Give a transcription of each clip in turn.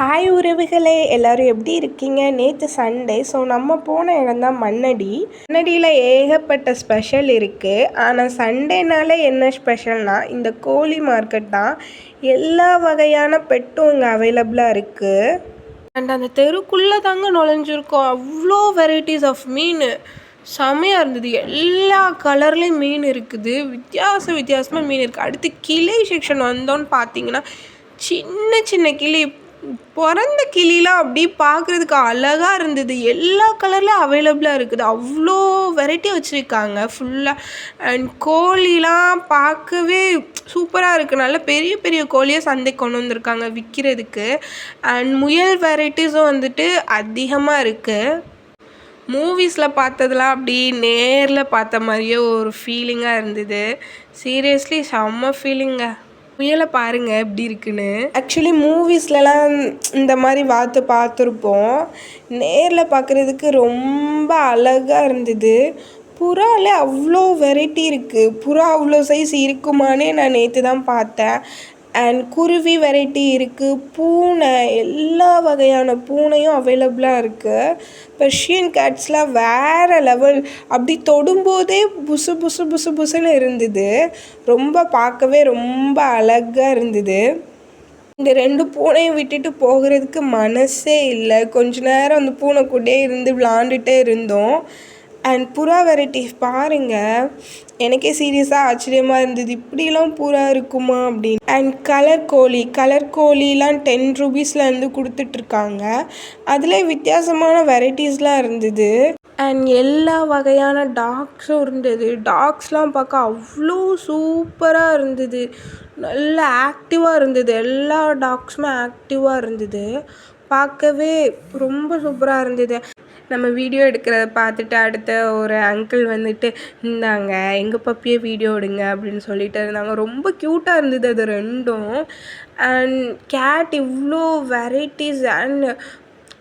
Hi உறவுகளே எல்லோரும் எப்படி இருக்கீங்க? நேற்று சண்டே ஸோ நம்ம போன இடம் தான் மண்ணடி. மண்ணடியில் ஏகப்பட்ட ஸ்பெஷல் இருக்குது ஆனால் சண்டேனால என்ன ஸ்பெஷல்னால் இந்த கோழி மார்க்கெட் தான் எல்லா வகையான பெட்டும் இங்கே அவைலபிளாக இருக்குது அண்ட் அந்த தெருக்குள்ளே தாங்க நுழைஞ்சிருக்கோம். அவ்வளோ வெரைட்டிஸ் ஆஃப் மீன். செமையாக இருந்தது. எல்லா கலர்லேயும் மீன் இருக்குது. வித்தியாச வித்தியாசமாக மீன் இருக்குது அடுத்து கிளை செக்ஷன் வந்தோன்னு பார்த்தீங்கன்னா சின்ன சின்ன கிளி பிறந்த கிளிலாம் அப்படி பார்க்குறதுக்கு அழகாக இருந்தது. எல்லா கலர்லேயும் அவைலபிளாக இருக்குது. அவ்வளோ வெரைட்டி வச்சுருக்காங்க. ஃபுல்லாக அண்ட் கோழிலாம் பார்க்கவே சூப்பராக இருக்குது நல்ல பெரிய பெரிய கோழியை சந்தைக்கு கொண்டு வந்திருக்காங்க விற்கிறதுக்கு அண்ட் முயல் வெரைட்டிஸும் வந்துட்டு அதிகமாக இருக்குது மூவிஸில் பார்த்ததுலாம் அப்படி நேரில் பார்த்த மாதிரியே ஒரு ஃபீலிங்காக இருந்தது. சீரியஸ்லி செம்ம ஃபீலிங்க புயலை பாருங்க எப்படி இருக்குன்னு. ஆக்சுவலி மூவிஸ்லலாம் இந்த மாதிரி வாத்து பார்த்துருப்போம் நேரில் பார்க்குறதுக்கு ரொம்ப அழகாக இருந்தது. புறாவில் அவ்வளோ வெரைட்டி இருக்குது புறா அவ்வளோ சைஸ் இருக்குமானே நான் நேற்று தான் பார்த்தேன். அண்ட் குருவி வெரைட்டி இருக்குது பூனை எல்லா வகையான பூனையும் அவைலபிளாக இருக்குது பெர்ஷியன் கேட்ஸ்லாம் வேறு லெவல் அப்படி தொடும்போதே புசு புசு புசு புசுன்னு இருந்தது. ரொம்ப பார்க்கவே ரொம்ப அழகாக இருந்தது. இந்த ரெண்டு பூனையும் விட்டுட்டு போகிறதுக்கு மனசே இல்லை. கொஞ்ச நேரம் அந்த பூனை கூடயே இருந்து விளாண்டுட்டே இருந்தோம். அண்ட் புறா வெரைட்டிஸ் பாருங்கள் எனக்கே சீரியஸாக ஆச்சரியமாக இருந்தது. இப்படிலாம் புறா இருக்குமா அப்படின்னு. அண்ட் கலர் கோழி கலர் கோழிலாம் டென் ருபீஸ்லேருந்து கொடுத்துட்ருக்காங்க. அதில் வித்தியாசமான வெரைட்டிஸ்லாம் இருந்தது. அண்ட் எல்லா வகையான டாக்ஸும் இருந்தது. டாக்ஸ்லாம் பார்க்க அவ்வளோ சூப்பராக இருந்தது. நல்லா ஆக்டிவாக இருந்தது. எல்லா டாக்ஸுமே ஆக்டிவாக இருந்தது. பார்க்கவே ரொம்ப சூப்பராக இருந்தது. நம்ம வீடியோ எடுக்கிறத பார்த்துட்டு அடுத்த ஒரு அங்கிள் வந்துட்டு இருந்தாங்க எங்கள் பப்பியே வீடியோ எடுங்க அப்படின்னு சொல்லிட்டு இருந்தாங்க. ரொம்ப க்யூட்டாக இருந்தது அது ரெண்டும். அண்ட் கேட் இவ்வளோ வெரைட்டிஸ் அண்ட்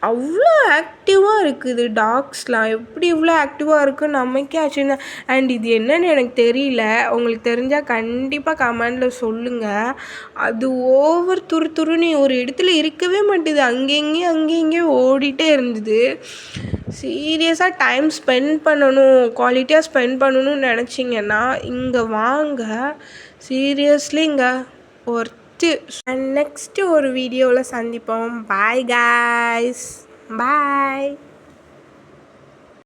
அவ்வளோ ஆக்டிவாக இருக்குது டாக்ஸ்லாம் எப்படி இவ்வளோ ஆக்டிவாக இருக்குன்னு நமக்கே ஆச்சுன்னா அண்ட் இது என்னன்னு எனக்கு தெரியல. உங்களுக்கு தெரிஞ்சால் கண்டிப்பாக கமெண்டில் சொல்லுங்கள் அது ஓவர் துரு துருன்னு ஒரு இடத்துல இருக்கவே மாட்டேது. அங்கேயும் அங்கேயும் இங்கேயும் ஓடிட்டே இருந்தது. சீரியஸாக டைம் ஸ்பெண்ட் பண்ணணும் குவாலிட்டியாக ஸ்பெண்ட் பண்ணணும்னு நினச்சிங்கன்னா இங்கே வாங்க. சீரியஸ்லி இங்கே நெக்ஸ்ட்டு அண்ட் நெக்ஸ்ட்டு ஒரு வீடியோவில் சந்திப்போம். Bye guys bye